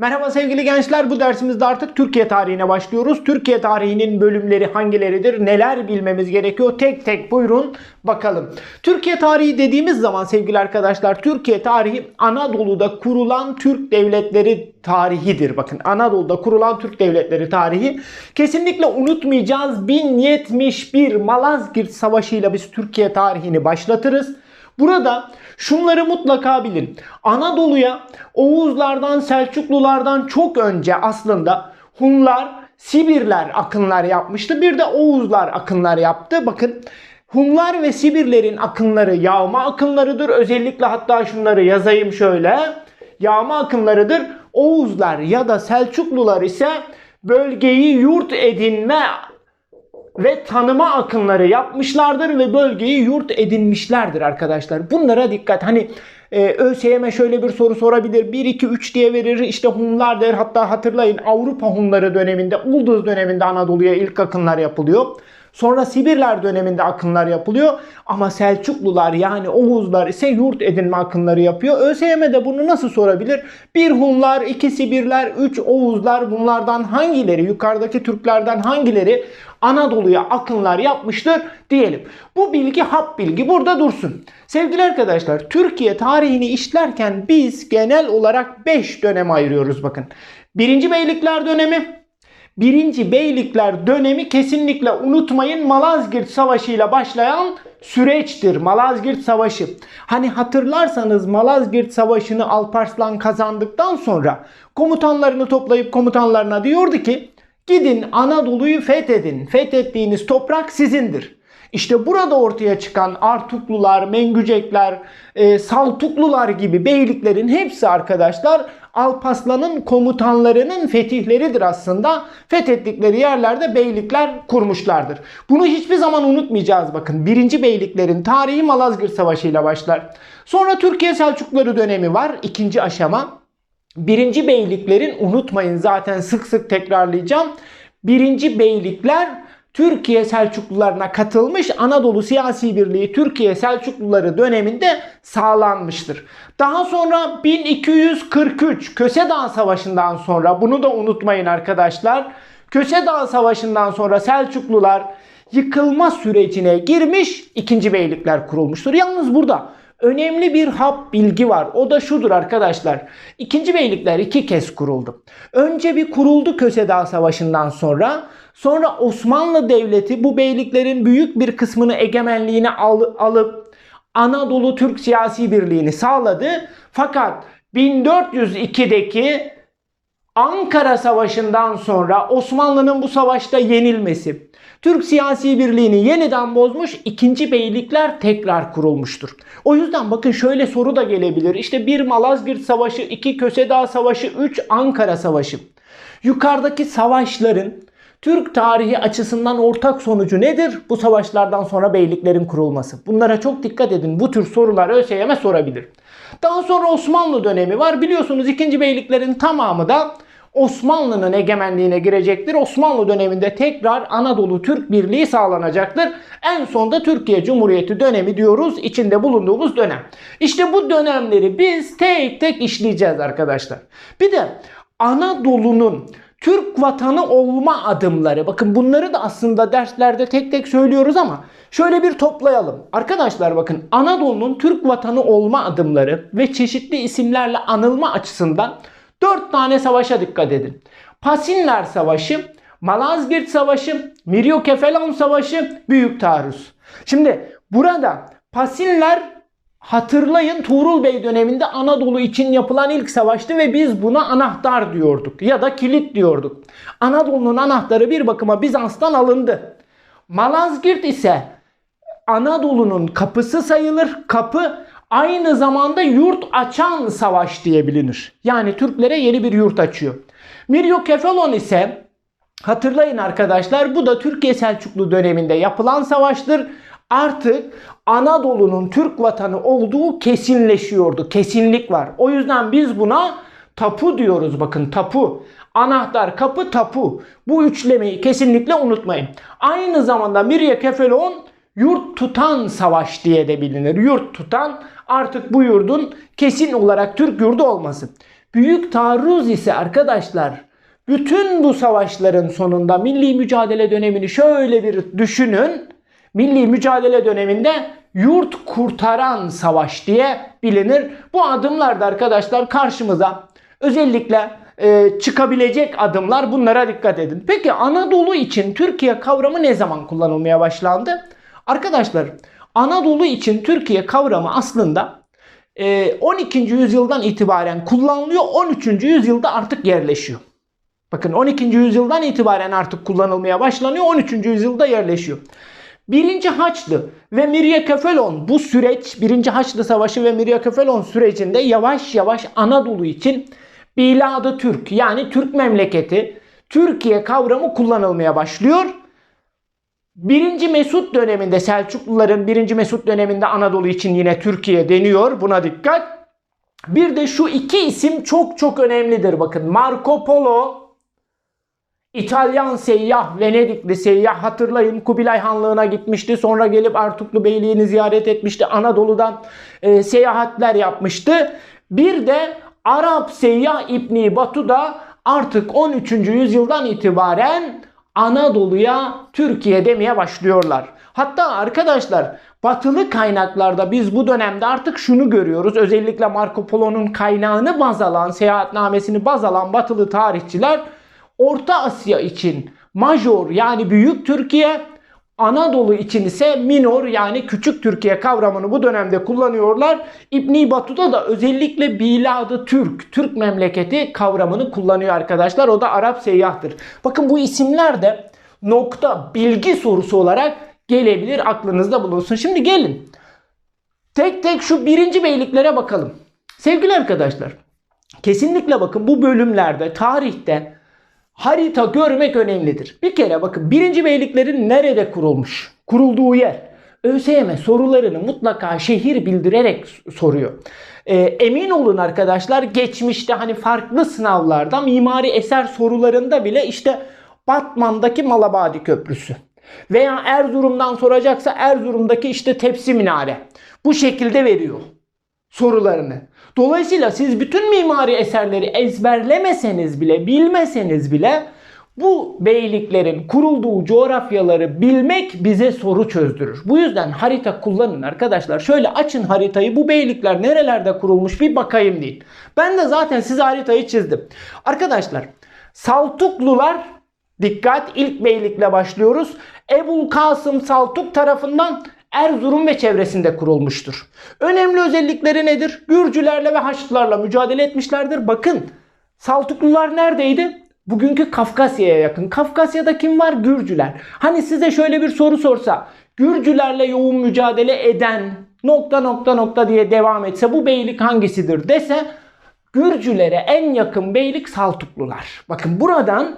Merhaba sevgili gençler. Bu dersimizde artık Türkiye tarihine başlıyoruz. Türkiye tarihinin bölümleri hangileridir? Neler bilmemiz gerekiyor? Tek tek buyurun bakalım. Türkiye tarihi dediğimiz zaman sevgili arkadaşlar Türkiye tarihi Anadolu'da kurulan Türk devletleri tarihidir. Bakın Anadolu'da kurulan Türk devletleri tarihi. Kesinlikle unutmayacağız. 1071 Malazgirt Savaşı ile biz Türkiye tarihini başlatırız. Burada şunları mutlaka bilin. Anadolu'ya Oğuzlardan, Selçuklulardan çok önce aslında Hunlar, Sibirler akınlar yapmıştı. Bir de Oğuzlar akınlar yaptı. Bakın Hunlar ve Sibirlerin akınları yağma akınlarıdır. Özellikle hatta şunları yazayım şöyle. Yağma akınlarıdır. Oğuzlar ya da Selçuklular ise bölgeyi yurt edinme ve tanıma akınları yapmışlardır ve bölgeyi yurt edinmişlerdir arkadaşlar. Bunlara dikkat. Hani e, ÖSYM şöyle bir soru sorabilir. 1 2 3 diye verir. İşte Hunlar der. Hatta hatırlayın Avrupa Hunları döneminde, Ulduz döneminde Anadolu'ya ilk akınlar yapılıyor. Sonra Sibirler döneminde akınlar yapılıyor. Ama Selçuklular yani Oğuzlar ise yurt edinme akınları yapıyor. ÖSYM de bunu nasıl sorabilir? Bir Hunlar, iki Sibirler, üç Oğuzlar bunlardan hangileri, yukarıdaki Türklerden hangileri Anadolu'ya akınlar yapmıştır diyelim. Bu bilgi hap bilgi burada dursun. Sevgili arkadaşlar Türkiye tarihini işlerken biz genel olarak 5 döneme ayırıyoruz bakın. Birinci Beylikler dönemi, Birinci Beylikler dönemi kesinlikle unutmayın Malazgirt Savaşı ile başlayan süreçtir. Malazgirt Savaşı. Hani hatırlarsanız Malazgirt Savaşı'nı Alparslan kazandıktan sonra komutanlarını toplayıp komutanlarına diyordu ki gidin Anadolu'yu fethedin. Fethettiğiniz toprak sizindir. İşte burada ortaya çıkan Artuklular, Mengücekler, e, Saltuklular gibi beyliklerin hepsi arkadaşlar Alparslan'ın komutanlarının fetihleridir aslında. Fethettikleri yerlerde beylikler kurmuşlardır. Bunu hiçbir zaman unutmayacağız bakın. Birinci beyliklerin tarihi Malazgirt Savaşı ile başlar. Sonra Türkiye Selçukluları dönemi var. ikinci aşama. Birinci beyliklerin unutmayın zaten sık sık tekrarlayacağım. Birinci beylikler Türkiye Selçuklularına katılmış Anadolu Siyasi Birliği Türkiye Selçukluları döneminde sağlanmıştır. Daha sonra 1243 Kösedağ Savaşı'ndan sonra bunu da unutmayın arkadaşlar. Kösedağ Savaşı'ndan sonra Selçuklular yıkılma sürecine girmiş ikinci beylikler kurulmuştur. Yalnız burada önemli bir hap bilgi var. O da şudur arkadaşlar. İkinci beylikler iki kez kuruldu. Önce bir kuruldu Kösedağ Savaşı'ndan sonra. Sonra Osmanlı Devleti bu beyliklerin büyük bir kısmını egemenliğine al, alıp Anadolu Türk Siyasi Birliği'ni sağladı. Fakat 1402'deki Ankara Savaşı'ndan sonra Osmanlı'nın bu savaşta yenilmesi, Türk siyasi birliğini yeniden bozmuş, ikinci beylikler tekrar kurulmuştur. O yüzden bakın şöyle soru da gelebilir. İşte bir Malazgirt Savaşı, iki Kösedağ Savaşı, üç Ankara Savaşı. Yukarıdaki savaşların Türk tarihi açısından ortak sonucu nedir? Bu savaşlardan sonra beyliklerin kurulması. Bunlara çok dikkat edin. Bu tür sorular ÖSYM sorabilir. Daha sonra Osmanlı dönemi var. Biliyorsunuz ikinci beyliklerin tamamı da Osmanlı'nın egemenliğine girecektir. Osmanlı döneminde tekrar Anadolu Türk Birliği sağlanacaktır. En sonda Türkiye Cumhuriyeti dönemi diyoruz. içinde bulunduğumuz dönem. İşte bu dönemleri biz tek tek işleyeceğiz arkadaşlar. Bir de Anadolu'nun Türk vatanı olma adımları. Bakın bunları da aslında derslerde tek tek söylüyoruz ama şöyle bir toplayalım. Arkadaşlar bakın Anadolu'nun Türk vatanı olma adımları ve çeşitli isimlerle anılma açısından 4 tane savaşa dikkat edin. Pasinler Savaşı, Malazgirt Savaşı, Miryokefalon Savaşı, Büyük Taarruz. Şimdi burada Pasinler hatırlayın Tuğrul Bey döneminde Anadolu için yapılan ilk savaştı ve biz buna anahtar diyorduk ya da kilit diyorduk. Anadolu'nun anahtarı bir bakıma Bizans'tan alındı. Malazgirt ise Anadolu'nun kapısı sayılır. Kapı aynı zamanda yurt açan savaş diye bilinir. Yani Türklere yeni bir yurt açıyor. Miryokefalon ise hatırlayın arkadaşlar bu da Türkiye Selçuklu döneminde yapılan savaştır. Artık Anadolu'nun Türk vatanı olduğu kesinleşiyordu. Kesinlik var. O yüzden biz buna tapu diyoruz bakın tapu. Anahtar, kapı, tapu. Bu üçlemeyi kesinlikle unutmayın. Aynı zamanda Miryokefalon yurt tutan savaş diye de bilinir. Yurt tutan artık bu yurdun kesin olarak Türk yurdu olması. Büyük taarruz ise arkadaşlar bütün bu savaşların sonunda milli mücadele dönemini şöyle bir düşünün. Milli mücadele döneminde yurt kurtaran savaş diye bilinir. Bu adımlar da arkadaşlar karşımıza özellikle e, çıkabilecek adımlar bunlara dikkat edin. Peki Anadolu için Türkiye kavramı ne zaman kullanılmaya başlandı? Arkadaşlar Anadolu için Türkiye kavramı aslında e, 12. yüzyıldan itibaren kullanılıyor. 13. yüzyılda artık yerleşiyor. Bakın 12. yüzyıldan itibaren artık kullanılmaya başlanıyor. 13. yüzyılda yerleşiyor. Birinci Haçlı ve Miryaköfelon bu süreç, Birinci Haçlı Savaşı ve Miryaköfelon sürecinde yavaş yavaş Anadolu için Biladı Türk yani Türk memleketi, Türkiye kavramı kullanılmaya başlıyor. Birinci Mesut döneminde Selçukluların birinci Mesut döneminde Anadolu için yine Türkiye deniyor. Buna dikkat. Bir de şu iki isim çok çok önemlidir bakın. Marco Polo İtalyan seyyah, Venedikli seyyah hatırlayın Kubilay Hanlığı'na gitmişti. Sonra gelip Artuklu Beyliği'ni ziyaret etmişti. Anadolu'dan e, seyahatler yapmıştı. Bir de Arap seyyah İbni Batuda artık 13. yüzyıldan itibaren Anadolu'ya Türkiye demeye başlıyorlar. Hatta arkadaşlar batılı kaynaklarda biz bu dönemde artık şunu görüyoruz. Özellikle Marco Polo'nun kaynağını baz alan, seyahatnamesini baz alan batılı tarihçiler Orta Asya için major yani büyük Türkiye, Anadolu için ise minor yani küçük Türkiye kavramını bu dönemde kullanıyorlar. İbn Batuta da özellikle Biladı Türk, Türk memleketi kavramını kullanıyor arkadaşlar. O da Arap seyyahtır. Bakın bu isimler de nokta bilgi sorusu olarak gelebilir aklınızda bulunsun. Şimdi gelin tek tek şu birinci beyliklere bakalım. Sevgili arkadaşlar kesinlikle bakın bu bölümlerde tarihte harita görmek önemlidir. Bir kere bakın birinci beyliklerin nerede kurulmuş? Kurulduğu yer. ÖSYM sorularını mutlaka şehir bildirerek soruyor. Ee, emin olun arkadaşlar geçmişte hani farklı sınavlarda mimari eser sorularında bile işte Batman'daki Malabadi Köprüsü veya Erzurum'dan soracaksa Erzurum'daki işte Tepsi Minare bu şekilde veriyor sorularını. Dolayısıyla siz bütün mimari eserleri ezberlemeseniz bile, bilmeseniz bile bu beyliklerin kurulduğu coğrafyaları bilmek bize soru çözdürür. Bu yüzden harita kullanın arkadaşlar. Şöyle açın haritayı bu beylikler nerelerde kurulmuş bir bakayım deyin. Ben de zaten size haritayı çizdim. Arkadaşlar Saltuklular dikkat ilk beylikle başlıyoruz. Ebul Kasım Saltuk tarafından Erzurum ve çevresinde kurulmuştur. Önemli özellikleri nedir? Gürcülerle ve Haçlılarla mücadele etmişlerdir. Bakın Saltuklular neredeydi? Bugünkü Kafkasya'ya yakın. Kafkasya'da kim var? Gürcüler. Hani size şöyle bir soru sorsa Gürcülerle yoğun mücadele eden nokta nokta nokta diye devam etse bu beylik hangisidir dese Gürcülere en yakın beylik Saltuklular. Bakın buradan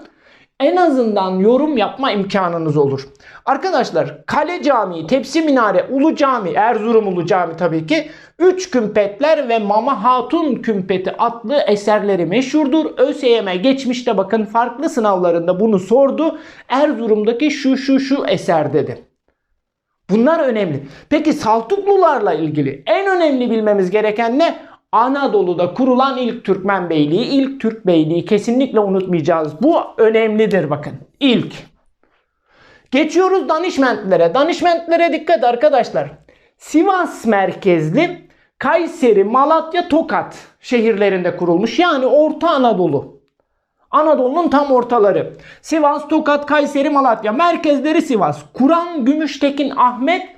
en azından yorum yapma imkanınız olur. Arkadaşlar Kale Camii, Tepsi Minare, Ulu Cami, Erzurum Ulu Cami tabii ki Üç Kümpetler ve Mama Hatun Kümpeti adlı eserleri meşhurdur. ÖSYM geçmişte bakın farklı sınavlarında bunu sordu. Erzurum'daki şu şu şu eser dedi. Bunlar önemli. Peki Saltuklularla ilgili en önemli bilmemiz gereken ne? Anadolu'da kurulan ilk Türkmen beyliği, ilk Türk beyliği kesinlikle unutmayacağız. Bu önemlidir bakın. İlk. Geçiyoruz Danişmentlere. Danişmentlere dikkat arkadaşlar. Sivas merkezli Kayseri, Malatya, Tokat şehirlerinde kurulmuş. Yani Orta Anadolu. Anadolu'nun tam ortaları. Sivas, Tokat, Kayseri, Malatya. Merkezleri Sivas. Kur'an Gümüştekin Ahmet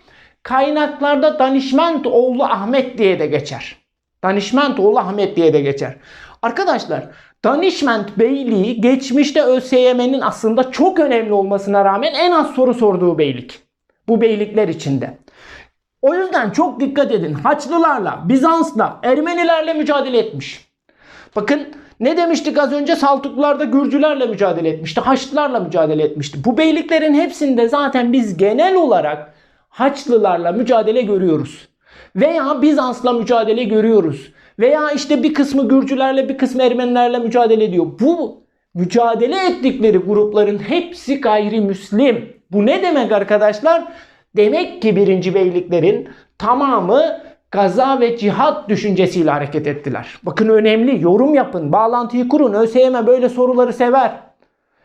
kaynaklarda Danişment oğlu Ahmet diye de geçer. Danişment oğlu Ahmet diye de geçer. Arkadaşlar Danişment Beyliği geçmişte ÖSYM'nin aslında çok önemli olmasına rağmen en az soru sorduğu beylik. Bu beylikler içinde. O yüzden çok dikkat edin. Haçlılarla, Bizans'la, Ermenilerle mücadele etmiş. Bakın ne demiştik az önce? Saltuklular da Gürcülerle mücadele etmişti. Haçlılarla mücadele etmişti. Bu beyliklerin hepsinde zaten biz genel olarak Haçlılarla mücadele görüyoruz. Veya Bizans'la mücadele görüyoruz. Veya işte bir kısmı Gürcülerle bir kısmı Ermenilerle mücadele ediyor. Bu mücadele ettikleri grupların hepsi gayrimüslim. Bu ne demek arkadaşlar? Demek ki birinci beyliklerin tamamı gaza ve cihat düşüncesiyle hareket ettiler. Bakın önemli yorum yapın, bağlantıyı kurun. ÖSYM böyle soruları sever.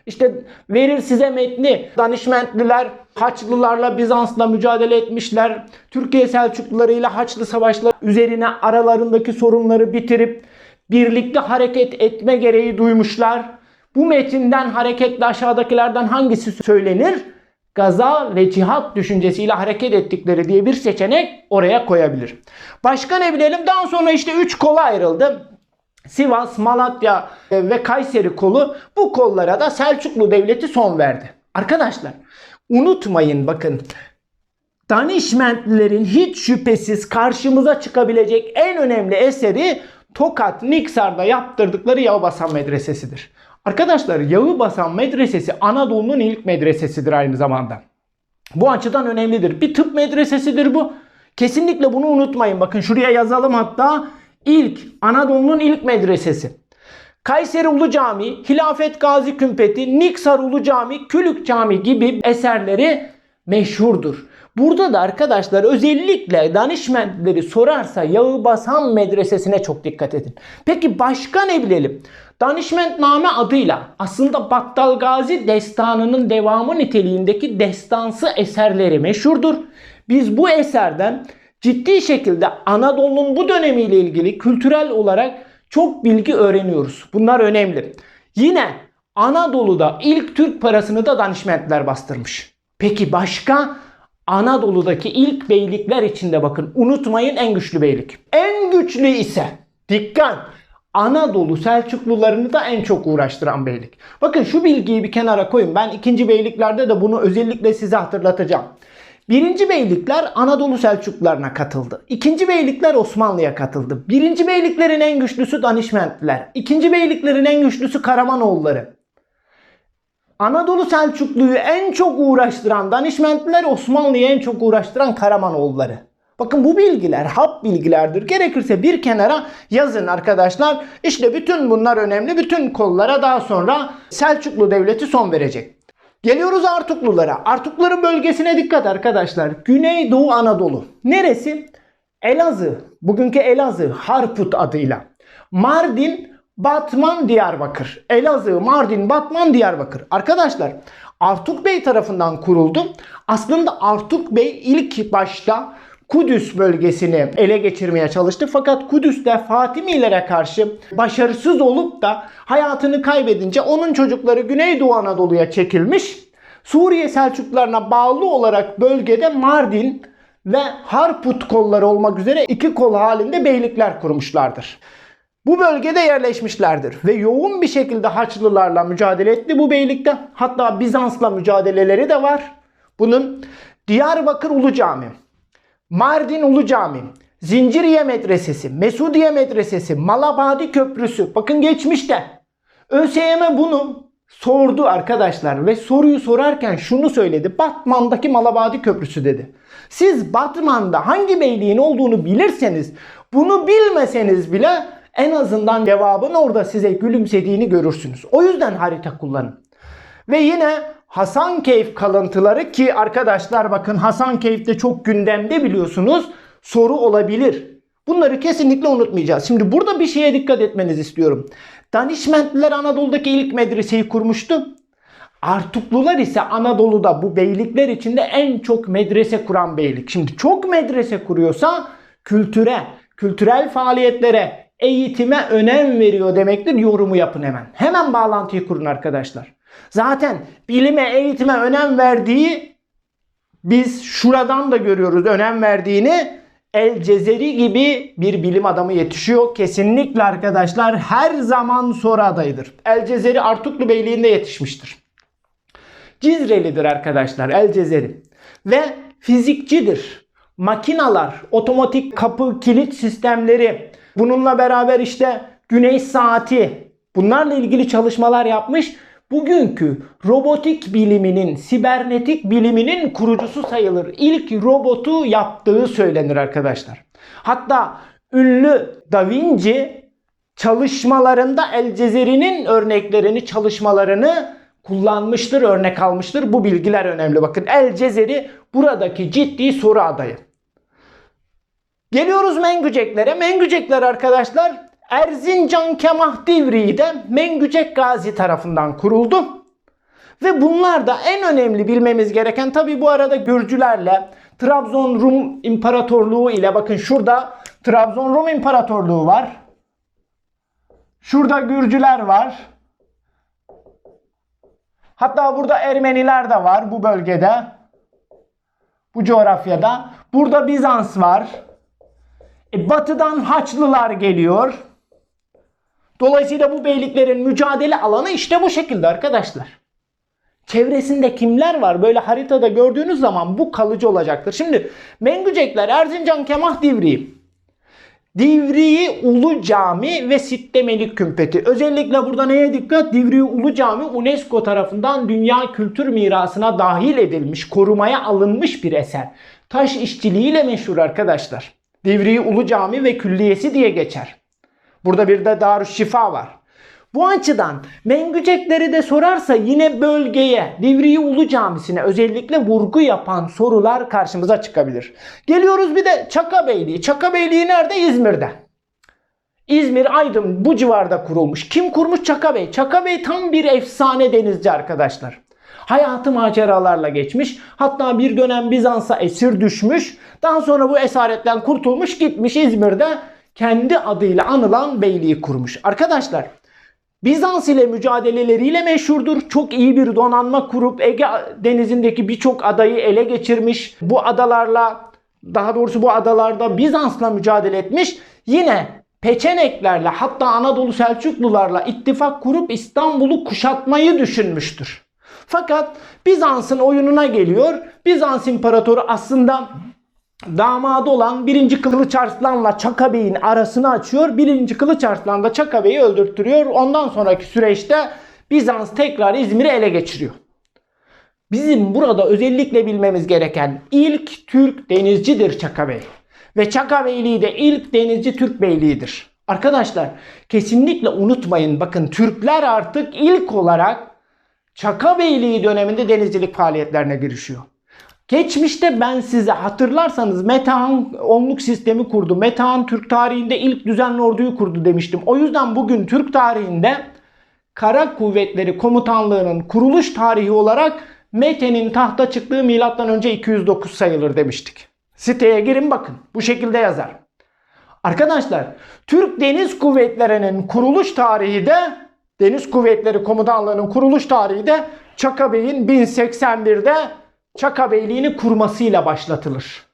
İşte verir size metni. Danişmentliler Haçlılarla Bizans'la mücadele etmişler. Türkiye Selçukluları ile Haçlı savaşları üzerine aralarındaki sorunları bitirip birlikte hareket etme gereği duymuşlar. Bu metinden hareketle aşağıdakilerden hangisi söylenir? Gaza ve cihat düşüncesiyle hareket ettikleri diye bir seçenek oraya koyabilir. Başka ne bilelim? Daha sonra işte 3 kola ayrıldı. Sivas, Malatya ve Kayseri kolu bu kollara da Selçuklu Devleti son verdi. Arkadaşlar unutmayın bakın Danişmentlilerin hiç şüphesiz karşımıza çıkabilecek en önemli eseri Tokat Niksar'da yaptırdıkları Yağbasan Medresesi'dir. Arkadaşlar Yağbasan Medresesi Anadolu'nun ilk medresesidir aynı zamanda. Bu açıdan önemlidir. Bir tıp medresesidir bu. Kesinlikle bunu unutmayın. Bakın şuraya yazalım hatta. İlk Anadolu'nun ilk medresesi. Kayseri Ulu Camii, Hilafet Gazi Kümpeti, Niksar Ulu Camii, Külük Camii gibi eserleri meşhurdur. Burada da arkadaşlar özellikle danışmentleri sorarsa Yağı Basan Medresesi'ne çok dikkat edin. Peki başka ne bilelim? Danışmentname adıyla aslında Battal Gazi destanının devamı niteliğindeki destansı eserleri meşhurdur. Biz bu eserden ciddi şekilde Anadolu'nun bu dönemiyle ilgili kültürel olarak çok bilgi öğreniyoruz. Bunlar önemli. Yine Anadolu'da ilk Türk parasını da danışmentler bastırmış. Peki başka? Anadolu'daki ilk beylikler içinde bakın unutmayın en güçlü beylik. En güçlü ise dikkat Anadolu Selçuklularını da en çok uğraştıran beylik. Bakın şu bilgiyi bir kenara koyun. Ben ikinci beyliklerde de bunu özellikle size hatırlatacağım. Birinci beylikler Anadolu Selçuklularına katıldı. İkinci beylikler Osmanlı'ya katıldı. Birinci beyliklerin en güçlüsü Danişmentliler. İkinci beyliklerin en güçlüsü Karamanoğulları. Anadolu Selçuklu'yu en çok uğraştıran Danişmentliler, Osmanlı'yı en çok uğraştıran Karamanoğulları. Bakın bu bilgiler hap bilgilerdir. Gerekirse bir kenara yazın arkadaşlar. İşte bütün bunlar önemli. Bütün kollara daha sonra Selçuklu Devleti son verecek. Geliyoruz Artuklulara. Artukların bölgesine dikkat arkadaşlar. Güneydoğu Anadolu. Neresi? Elazığ. Bugünkü Elazığ. Harput adıyla. Mardin, Batman, Diyarbakır. Elazığ, Mardin, Batman, Diyarbakır. Arkadaşlar Artuk Bey tarafından kuruldu. Aslında Artuk Bey ilk başta Kudüs bölgesini ele geçirmeye çalıştı. Fakat Kudüs'te Fatimilere karşı başarısız olup da hayatını kaybedince onun çocukları Güneydoğu Anadolu'ya çekilmiş. Suriye Selçuklularına bağlı olarak bölgede Mardin ve Harput kolları olmak üzere iki kol halinde beylikler kurmuşlardır. Bu bölgede yerleşmişlerdir ve yoğun bir şekilde Haçlılarla mücadele etti bu beylikte. Hatta Bizans'la mücadeleleri de var. Bunun Diyarbakır Ulu Cami, Mardin Ulu Cami, Zinciriye Medresesi, Mesudiye Medresesi, Malabadi Köprüsü. Bakın geçmişte. ÖSYM bunu sordu arkadaşlar ve soruyu sorarken şunu söyledi. Batman'daki Malabadi Köprüsü dedi. Siz Batman'da hangi beyliğin olduğunu bilirseniz bunu bilmeseniz bile en azından cevabın orada size gülümsediğini görürsünüz. O yüzden harita kullanın. Ve yine Hasankeyf kalıntıları ki arkadaşlar bakın Hasankeyf de çok gündemde biliyorsunuz soru olabilir. Bunları kesinlikle unutmayacağız. Şimdi burada bir şeye dikkat etmenizi istiyorum. Danişmentliler Anadolu'daki ilk medreseyi kurmuştu. Artuklular ise Anadolu'da bu beylikler içinde en çok medrese kuran beylik. Şimdi çok medrese kuruyorsa kültüre, kültürel faaliyetlere, eğitime önem veriyor demektir. Yorumu yapın hemen. Hemen bağlantıyı kurun arkadaşlar. Zaten bilime, eğitime önem verdiği biz şuradan da görüyoruz önem verdiğini. El Cezeri gibi bir bilim adamı yetişiyor. Kesinlikle arkadaşlar her zaman soru adayıdır. El Cezeri Artuklu Beyliği'nde yetişmiştir. Cizrelidir arkadaşlar El Cezeri. Ve fizikçidir. Makinalar, otomatik kapı kilit sistemleri, bununla beraber işte güneş saati bunlarla ilgili çalışmalar yapmış. Bugünkü robotik biliminin, sibernetik biliminin kurucusu sayılır. İlk robotu yaptığı söylenir arkadaşlar. Hatta ünlü Da Vinci çalışmalarında El Cezeri'nin örneklerini, çalışmalarını kullanmıştır, örnek almıştır. Bu bilgiler önemli. Bakın El Cezeri buradaki ciddi soru adayı. Geliyoruz Mengüceklere. Mengücekler arkadaşlar Erzincan Kemah Divriği'de Mengücek Gazi tarafından kuruldu. Ve bunlar da en önemli bilmemiz gereken tabi bu arada Gürcülerle Trabzon Rum İmparatorluğu ile bakın şurada Trabzon Rum İmparatorluğu var. Şurada Gürcüler var. Hatta burada Ermeniler de var bu bölgede. Bu coğrafyada. Burada Bizans var. E, batıdan Haçlılar geliyor. Dolayısıyla bu beyliklerin mücadele alanı işte bu şekilde arkadaşlar. Çevresinde kimler var? Böyle haritada gördüğünüz zaman bu kalıcı olacaktır. Şimdi Mengücekler Erzincan Kemah Divriği. Divriği Ulu Cami ve Sitte Melik Kümpeti. Özellikle burada neye dikkat? Divriği Ulu Cami UNESCO tarafından Dünya Kültür Mirası'na dahil edilmiş, korumaya alınmış bir eser. Taş işçiliğiyle meşhur arkadaşlar. Divriği Ulu Cami ve Külliyesi diye geçer. Burada bir de Darüşşifa var. Bu açıdan Mengücekleri de sorarsa yine bölgeye, Divriği Ulu Camisi'ne özellikle vurgu yapan sorular karşımıza çıkabilir. Geliyoruz bir de Çakabeyliği. Çakabeyliği nerede? İzmir'de. İzmir, Aydın bu civarda kurulmuş. Kim kurmuş? Çakabey. Çakabey tam bir efsane denizci arkadaşlar. Hayatı maceralarla geçmiş. Hatta bir dönem Bizans'a esir düşmüş. Daha sonra bu esaretten kurtulmuş gitmiş İzmir'de kendi adıyla anılan beyliği kurmuş. Arkadaşlar Bizans ile mücadeleleriyle meşhurdur. Çok iyi bir donanma kurup Ege denizindeki birçok adayı ele geçirmiş. Bu adalarla daha doğrusu bu adalarda Bizans'la mücadele etmiş. Yine Peçeneklerle hatta Anadolu Selçuklularla ittifak kurup İstanbul'u kuşatmayı düşünmüştür. Fakat Bizans'ın oyununa geliyor. Bizans İmparatoru aslında damadı olan 1. Kılıç Arslan'la Çaka Bey'in arasını açıyor. 1. Kılıç Arslan da Çaka Bey'i öldürtüyor. Ondan sonraki süreçte Bizans tekrar İzmir'i ele geçiriyor. Bizim burada özellikle bilmemiz gereken ilk Türk denizcidir Çaka Bey. Ve Çaka Beyliği de ilk denizci Türk beyliğidir. Arkadaşlar kesinlikle unutmayın bakın Türkler artık ilk olarak Çaka Beyliği döneminde denizcilik faaliyetlerine girişiyor. Geçmişte ben size hatırlarsanız Metehan onluk sistemi kurdu. Metehan Türk tarihinde ilk düzenli orduyu kurdu demiştim. O yüzden bugün Türk tarihinde Kara Kuvvetleri Komutanlığı'nın kuruluş tarihi olarak Mete'nin tahta çıktığı milattan önce 209 sayılır demiştik. Siteye girin bakın. Bu şekilde yazar. Arkadaşlar Türk Deniz Kuvvetleri'nin kuruluş tarihi de Deniz Kuvvetleri Komutanlığı'nın kuruluş tarihi de Çaka Bey'in 1081'de Çaka Beyliğini kurmasıyla başlatılır.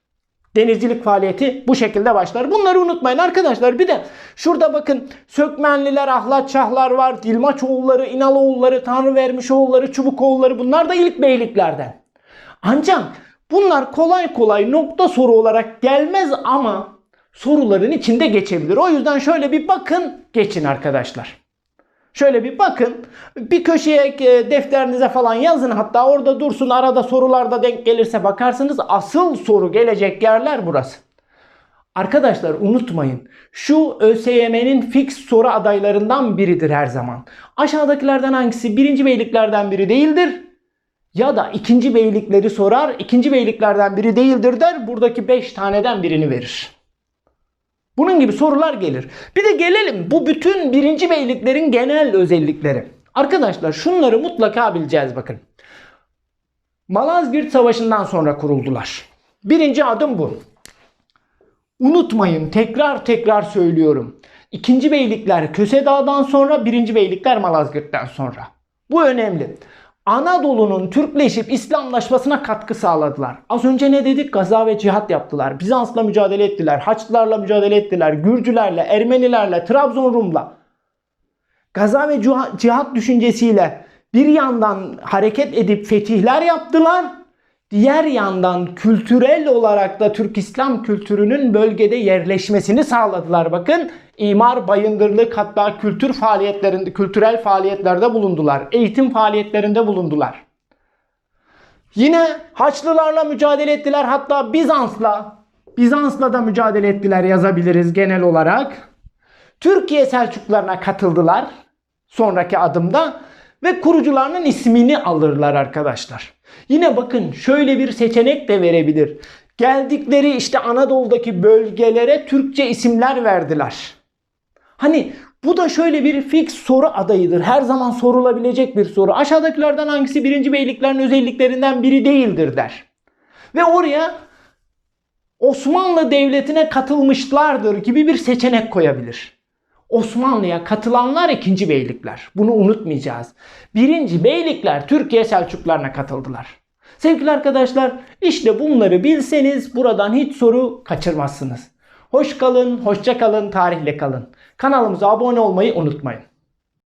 Denizcilik faaliyeti bu şekilde başlar. Bunları unutmayın arkadaşlar. Bir de şurada bakın Sökmenliler, Ahlatçahlar var. Dilmaçoğulları, İnaloğulları, Tanrıvermişoğulları, Çubukoğulları bunlar da ilk beyliklerden. Ancak bunlar kolay kolay nokta soru olarak gelmez ama soruların içinde geçebilir. O yüzden şöyle bir bakın geçin arkadaşlar. Şöyle bir bakın. Bir köşeye e, defterinize falan yazın. Hatta orada dursun. Arada sorularda denk gelirse bakarsınız. Asıl soru gelecek yerler burası. Arkadaşlar unutmayın. Şu ÖSYM'nin fix soru adaylarından biridir her zaman. Aşağıdakilerden hangisi birinci beyliklerden biri değildir? Ya da ikinci beylikleri sorar. ikinci beyliklerden biri değildir der. Buradaki 5 taneden birini verir. Bunun gibi sorular gelir. Bir de gelelim bu bütün birinci beyliklerin genel özellikleri. Arkadaşlar şunları mutlaka bileceğiz bakın. Malazgirt Savaşı'ndan sonra kuruldular. Birinci adım bu. Unutmayın tekrar tekrar söylüyorum. İkinci beylikler Köse Dağı'dan sonra, birinci beylikler Malazgirt'ten sonra. Bu önemli. Anadolu'nun Türkleşip İslamlaşmasına katkı sağladılar. Az önce ne dedik? Gaza ve cihat yaptılar. Bizans'la mücadele ettiler. Haçlılarla mücadele ettiler. Gürcülerle, Ermenilerle, Trabzon Rum'la. Gaza ve cihat düşüncesiyle bir yandan hareket edip fetihler yaptılar. Diğer yandan kültürel olarak da Türk İslam kültürünün bölgede yerleşmesini sağladılar. Bakın imar, bayındırlık hatta kültür faaliyetlerinde, kültürel faaliyetlerde bulundular. Eğitim faaliyetlerinde bulundular. Yine Haçlılarla mücadele ettiler. Hatta Bizans'la Bizans'la da mücadele ettiler yazabiliriz genel olarak. Türkiye Selçuklarına katıldılar sonraki adımda ve kurucularının ismini alırlar arkadaşlar. Yine bakın şöyle bir seçenek de verebilir. geldikleri işte Anadolu'daki bölgelere Türkçe isimler verdiler. Hani bu da şöyle bir fix soru adayıdır. Her zaman sorulabilecek bir soru. Aşağıdakilerden hangisi birinci beyliklerin özelliklerinden biri değildir der. Ve oraya Osmanlı Devleti'ne katılmışlardır gibi bir seçenek koyabilir. Osmanlı'ya katılanlar ikinci beylikler. Bunu unutmayacağız. Birinci beylikler Türkiye Selçuklarına katıldılar. Sevgili arkadaşlar işte bunları bilseniz buradan hiç soru kaçırmazsınız. Hoş kalın, hoşça kalın, tarihle kalın. Kanalımıza abone olmayı unutmayın.